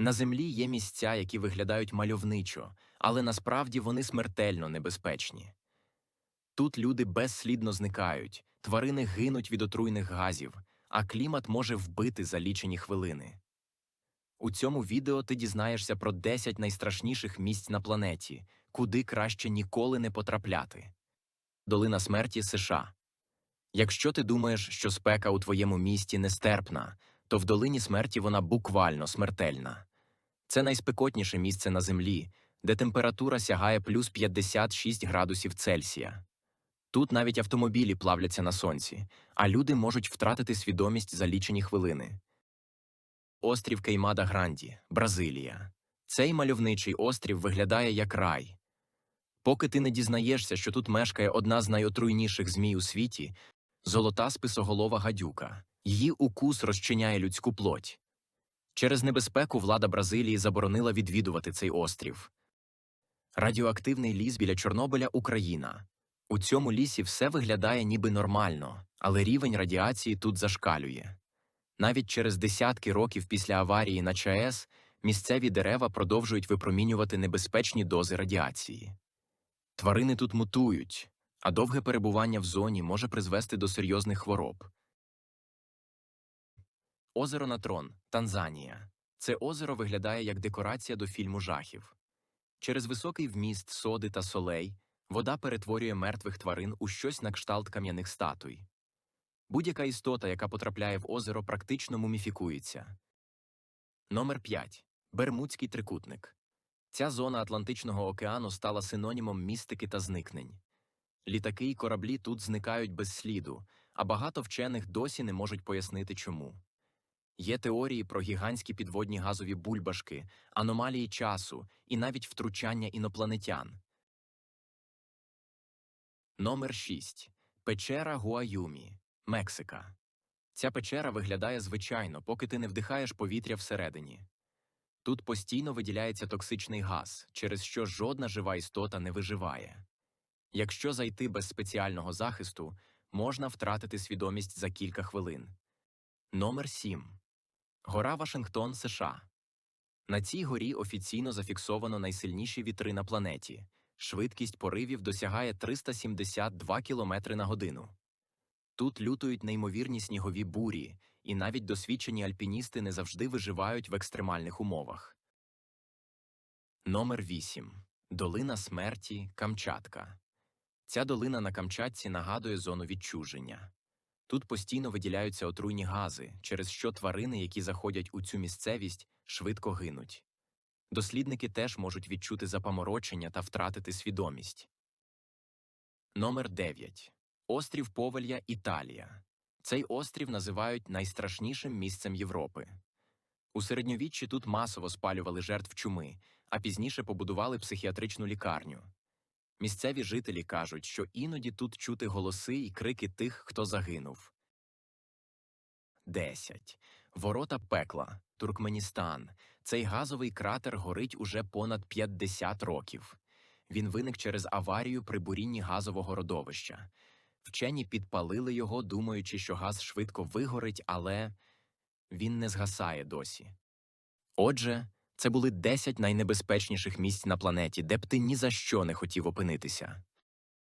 На землі є місця, які виглядають мальовничо, але насправді вони смертельно небезпечні. Тут люди безслідно зникають, тварини гинуть від отруйних газів, а клімат може вбити за лічені хвилини. У цьому відео ти дізнаєшся про 10 найстрашніших місць на планеті, куди краще ніколи не потрапляти. Долина смерті США. Якщо ти думаєш, що спека у твоєму місті нестерпна, то в долині смерті вона буквально смертельна. Це найспекотніше місце на землі, де температура сягає плюс 56 градусів Цельсія. Тут навіть автомобілі плавляться на сонці, а люди можуть втратити свідомість за лічені хвилини. Острів Кеймада Гранді, Бразилія. Цей мальовничий острів виглядає як рай. Поки ти не дізнаєшся, що тут мешкає одна з найотруйніших змій у світі золота списоголова гадюка. Її укус розчиняє людську плоть. Через небезпеку влада Бразилії заборонила відвідувати цей острів. Радіоактивний ліс біля Чорнобиля Україна. У цьому лісі все виглядає ніби нормально, але рівень радіації тут зашкалює. Навіть через десятки років після аварії на ЧАЕС місцеві дерева продовжують випромінювати небезпечні дози радіації. Тварини тут мутують, а довге перебування в зоні може призвести до серйозних хвороб. Озеро Натрон, Танзанія. Це озеро виглядає як декорація до фільму жахів. Через високий вміст соди та солей вода перетворює мертвих тварин у щось на кшталт кам'яних статуй. Будь-яка істота, яка потрапляє в озеро, практично муміфікується. Номер 5. Бермудський трикутник. Ця зона Атлантичного океану стала синонімом містики та зникнень. Літаки й кораблі тут зникають без сліду, а багато вчених досі не можуть пояснити чому. Є теорії про гігантські підводні газові бульбашки, аномалії часу і навіть втручання інопланетян. Номер 6. Печера Гуаюмі, Мексика. Ця печера виглядає звичайно, поки ти не вдихаєш повітря всередині. Тут постійно виділяється токсичний газ, через що жодна жива істота не виживає. Якщо зайти без спеціального захисту, можна втратити свідомість за кілька хвилин. Номер 7. Гора Вашингтон, США. На цій горі офіційно зафіксовано найсильніші вітри на планеті. Швидкість поривів досягає 372 км на годину. Тут лютують неймовірні снігові бурі, і навіть досвідчені альпіністи не завжди виживають в екстремальних умовах. Номер 8. Долина смерті Камчатка. Ця долина на Камчатці нагадує зону відчуження. Тут постійно виділяються отруйні гази, через що тварини, які заходять у цю місцевість, швидко гинуть. Дослідники теж можуть відчути запаморочення та втратити свідомість. Номер 9. Острів Повелья, Італія. Цей острів називають найстрашнішим місцем Європи. У середньовіччі тут масово спалювали жертв чуми, а пізніше побудували психіатричну лікарню. Місцеві жителі кажуть, що іноді тут чути голоси і крики тих, хто загинув. 10. Ворота пекла. Туркменістан. Цей газовий кратер горить уже понад 50 років. Він виник через аварію при бурінні газового родовища. Вчені підпалили його, думаючи, що газ швидко вигорить, але він не згасає досі. Отже, це були 10 найнебезпечніших місць на планеті, де б ти ні за що не хотів опинитися.